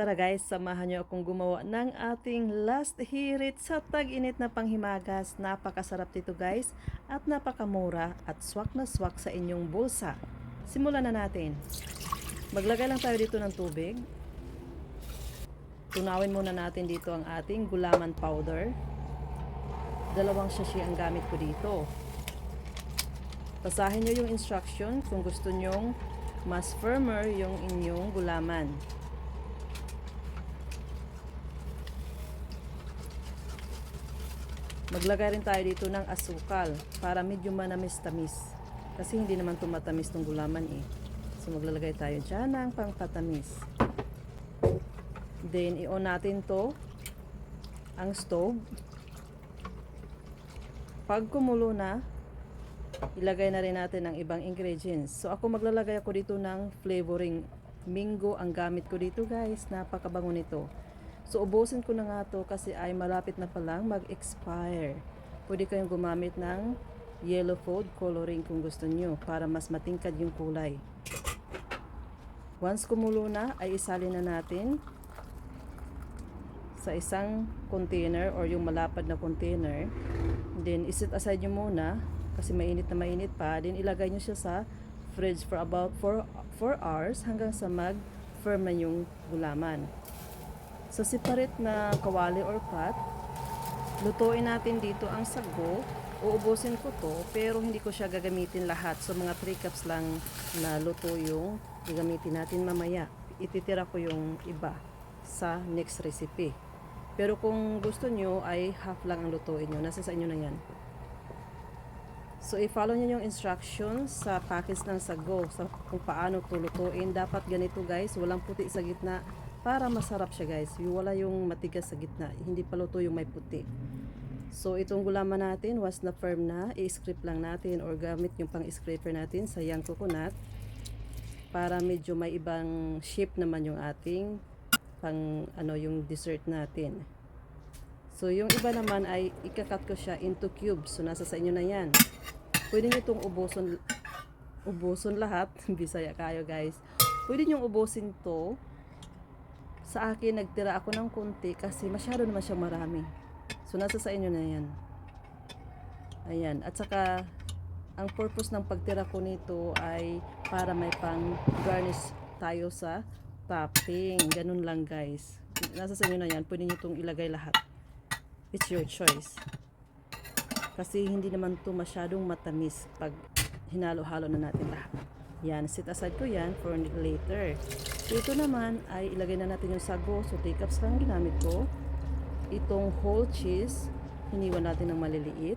Tara guys, samahan niyo akong gumawa ng ating last hirit sa tag-init na panghimagas. Napakasarap dito guys at napakamura at swak na swak sa inyong bulsa. Simulan na natin. Maglagay lang tayo dito ng tubig. Tunawin muna natin dito ang ating gulaman powder. Dalawang sachet ang gamit ko dito. Basahin nyo yung instruction kung gusto nyong mas firmer yung inyong gulaman. Maglagay rin tayo dito ng asukal para medyo manamis-tamis. Kasi hindi naman tumatamis ng gulaman eh. So maglalagay tayo dyan ng pangpatamis. Then i-on natin to ang stove. Pag kumulo na, ilagay na rin natin ang ibang ingredients. So ako maglalagay ako dito ng flavoring. Mingo ang gamit ko dito guys. Napakabango nito. So ubusin ko na nga to kasi ay malapit na palang mag-expire. Pwede kayong gumamit ng yellow food coloring kung gusto nyo para mas matingkad yung kulay. Once kumulo na ay isalin na natin sa isang container or yung malapad na container. Then iset aside nyo muna kasi mainit na mainit pa. Then ilagay nyo siya sa fridge for about 4, 4 hours hanggang sa mag-firm na yung gulaman. Sa separate na kawali or pot, lutuin natin dito ang sago. Uubusin ko to, pero hindi ko siya gagamitin lahat. So mga 3 cups lang na luto yung gagamitin natin mamaya. Ititira ko yung iba sa next recipe. Pero kung gusto nyo ay half lang ang lutuin nyo. Nasa sa inyo na yan. So, i-follow nyo yung instructions sa package ng sago sa kung paano to lutuin. Dapat ganito guys, walang puti sa gitna para masarap siya guys. Yung wala yung matigas sa gitna. Hindi pa luto yung may puti. So, itong gulaman natin, was na firm na, i-scrape lang natin or gamit yung pang-scraper natin sa young coconut para medyo may ibang shape naman yung ating pang ano yung dessert natin. So, yung iba naman ay ikakat ko siya into cubes. So, nasa sa inyo na yan. Pwede nyo itong ubuson, ubuson lahat. Bisaya kayo guys. Pwede nyo ubusin to. Sa akin, nagtira ako ng konti kasi masyado naman siya marami. So, nasa sa inyo na yan. Ayan. At saka, ang purpose ng pagtira ko nito ay para may pang garnish tayo sa topping. Ganun lang guys. Nasa sa inyo na yan. Pwede nyo itong ilagay lahat. It's your choice. Kasi hindi naman to masyadong matamis pag hinalo-halo na natin lahat. Yan, set aside ko yan for later. So, ito naman ay ilagay na natin yung sago. So, 3 cups lang ginamit ko. Itong whole cheese, hiniwan natin ng maliliit.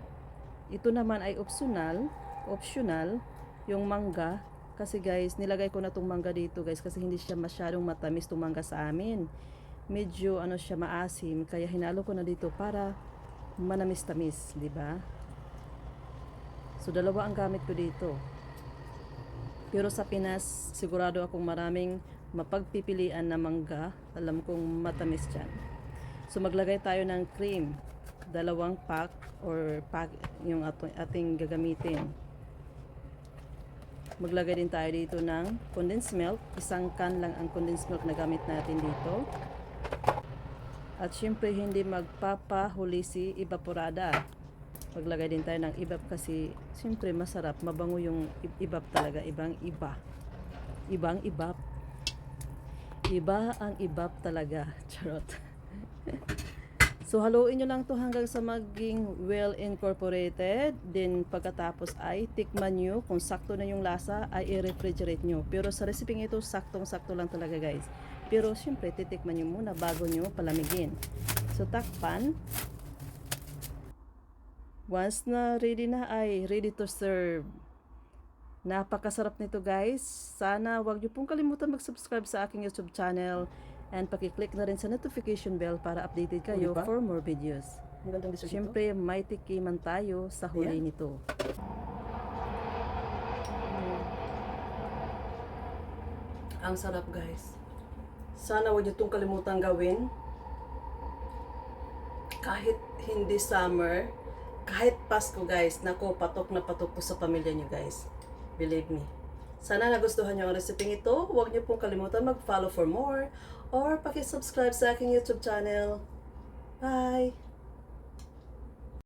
Ito naman ay optional, optional, yung mangga. Kasi guys, nilagay ko na tong mangga dito guys kasi hindi siya masyadong matamis tong mangga sa amin. Medyo ano siya maasim kaya hinalo ko na dito para manamis-tamis, di ba? So dalawa ang gamit ko dito. Pero sa Pinas, sigurado akong maraming mapagpipilian na mangga. Alam kong matamis dyan. So maglagay tayo ng cream. Dalawang pack or pack yung ating gagamitin. Maglagay din tayo dito ng condensed milk. Isang can lang ang condensed milk na gamit natin dito. At syempre hindi magpapahuli si evaporada. Maglagay din tayo ng ibab kasi syempre masarap, mabango yung i- ibab talaga, ibang iba. Ibang ibab. Iba ang ibab talaga. Charot. so haluin nyo lang to hanggang sa maging well incorporated. Then pagkatapos ay tikman nyo kung sakto na yung lasa ay i-refrigerate nyo. Pero sa recipe ito, saktong-sakto lang talaga guys. Pero syempre titikman nyo muna bago nyo palamigin. So takpan. Once na ready na ay ready to serve. Napakasarap nito guys. Sana wag niyo pong kalimutan mag-subscribe sa aking YouTube channel and paki-click na rin sa notification bell para updated kayo for more videos. Siyempre, may tikiman tayo sa huli Ayan. nito. Ang sarap guys. Sana wag niyo itong kalimutan gawin. Kahit hindi summer, kahit Pasko guys, nako patok na patok po sa pamilya niyo guys. Believe me. Sana nagustuhan niyo ang reseping ito. Huwag niyo pong kalimutan mag-follow for more or pakisubscribe sa aking YouTube channel. Bye!